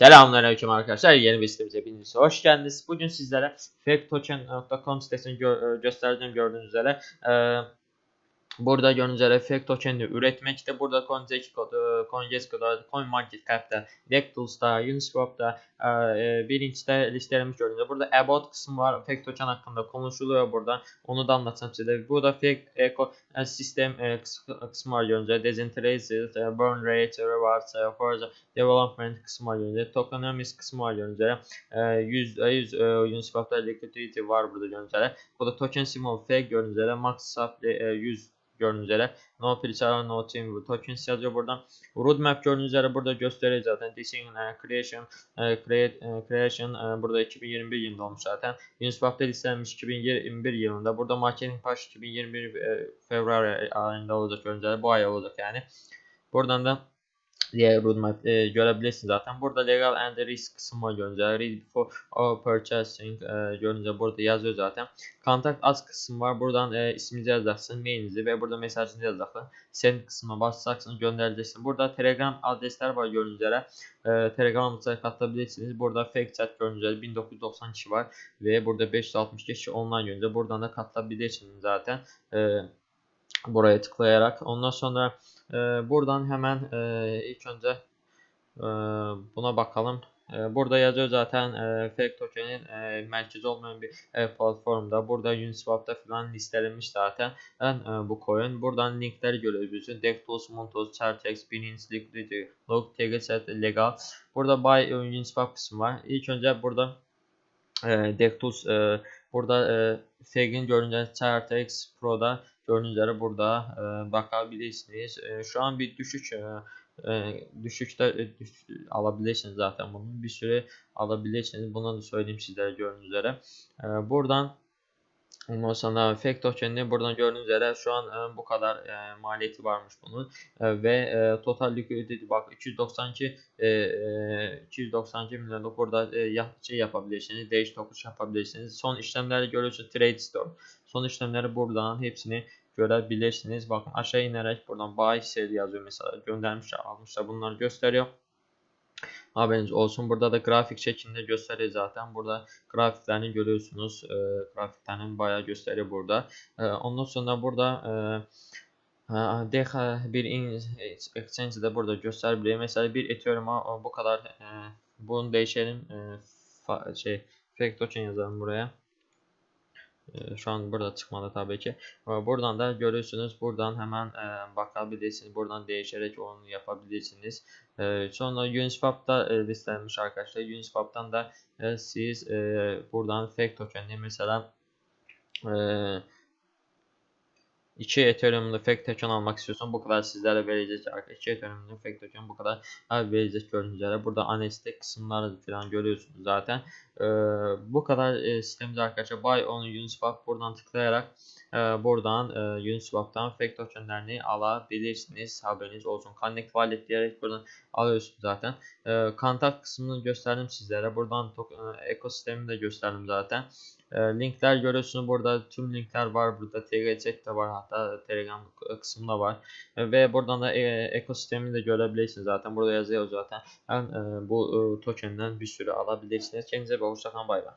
Selamünaleyküm arkadaşlar. Yeni bir sitemize hepiniz hoş geldiniz. Bugün sizlere faketoken.com sitesini gö- e, göstereceğim gördüğünüz üzere. Ee, burada gördüğünüz üzere fake token'i üretmekte. Burada CoinGecko'da, CoinGecko'da, CoinMarketCap'ta, DeckTools'ta, Uniswap'ta, e, birinci listelemiş gördüğünüz üzere. Burada About kısmı var. Token hakkında konuşuluyor burada. Onu da anlatacağım size. Burada fake eco e, sistem e, kıs- kısmı var üzere. Decentralized, e, burn rate, rewards, e, further development kısmı var üzere. Tokenomics kısmı var üzere. E, %100 e, Uniswap'ta liquidity var burada üzere. Burada token symbol fake üzere. Max supply e, 100 gördüğünüz üzere. No pre no team tokens yazıyor buradan. Roadmap gördüğünüz üzere burada gösteriyor zaten. Design, e, creation, e, create, e, creation e, burada 2021 yılında olmuş zaten. Uniswap'ta listelenmiş 2021 yılında. Burada marketing baş 2021 e, Februari ayında olacak gördüğünüz üzere. Bu ay olacak yani. Buradan da diye roadmap e, görebilirsiniz zaten. Burada legal and risk kısmı üzere. Read before or purchasing e, üzere burada yazıyor zaten. Contact us kısmı var. Buradan e, isminizi yazacaksınız, mailinizi ve burada mesajınızı yazacaksınız. Send kısmına basacaksınız, göndereceksiniz. Burada Telegram adresler var gördüğünüz üzere. E, Telegram'ımıza katılabilirsiniz. Burada fake chat üzere 1990 kişi var ve burada 560 kişi online yönünde. Buradan da katılabilirsiniz zaten. E, buraya tıklayarak. Ondan sonra e, buradan hemen e, ilk önce e, buna bakalım. E, burada yazıyor zaten e, fake token'in e, merkezi olmayan bir e, platformda. Burada Uniswap'ta falan listelenmiş zaten e, bu coin. Buradan linkleri görebiliyorsun. DevTools, Montos, Chartex, Binance, Liquidity, Log, TGSet, Legal. Burada Buy Uniswap kısmı var. İlk önce burada e, DevTools e, burada e, fake'in görünce Chartex Pro'da gördüğünüz üzere burada e, bakabilirsiniz. E, şu an bir düşük e, e, düşüşte e, düş, alabilirsiniz zaten bunun bir süre alabilirsiniz. Bunu da söyleyeyim sizlere gördüğünüz üzere. E, buradan Sonra fake token'i buradan gördüğünüz üzere şu an e, bu kadar e, maliyeti varmış bunun. E, ve e, total liquidity bak 292 e, e, 292 milyonluk burada e, şey yapabilirsiniz değiş tokuş yapabilirsiniz. Son işlemleri görüyorsunuz trade store. Son işlemleri buradan hepsini görebilirsiniz. Bakın aşağı inerek buradan buy sell yazıyor mesela göndermişler almışlar bunları gösteriyor Haberiniz olsun. Burada da grafik şeklinde gösteriyor zaten. Burada grafiklerini görüyorsunuz. E, grafiklerini bayağı gösteriyor burada. E, ondan sonra burada e, Deha bir exchange de burada gösterebiliyor. Mesela bir Ethereum'a bu kadar e, bunu değişelim. E, şey fake token yazalım buraya. E, şu an burada çıkmadı tabii ki. Buradan da görüyorsunuz. Buradan hemen e, bakabilirsiniz. Buradan değişerek onu yapabilirsiniz. E, sonra Uniswap'ta e, listelenmiş arkadaşlar. Uniswap'tan da e, siz buradan fake token'i mesela 2 Ethereum'da fake token almak istiyorsan bu kadar sizlere verecek arkadaşlar. 2 Ethereum'da fake token bu kadar verecek gördüğünüz üzere. Burada anestek kısımları falan görüyorsunuz zaten. Ee, bu kadar e, sistemimiz arkadaşlar. Buy on Uniswap buradan tıklayarak e, buradan e, Uniswap'tan fake tokenlerini alabilirsiniz. Haberiniz olsun. Connect Wallet diyerek buradan alıyorsunuz zaten. E, kontak kısmını gösterdim sizlere. Buradan e, ekosistemini de gösterdim zaten. E, linkler görüyorsunuz burada tüm linkler var burada TGChat de var hatta Telegram kısmında var ve buradan da e, ekosistemini de görebilirsiniz zaten burada yazıyor zaten yani, e, bu e, tokenden bir sürü alabilirsiniz kendinize bir hoşçakalın bay bay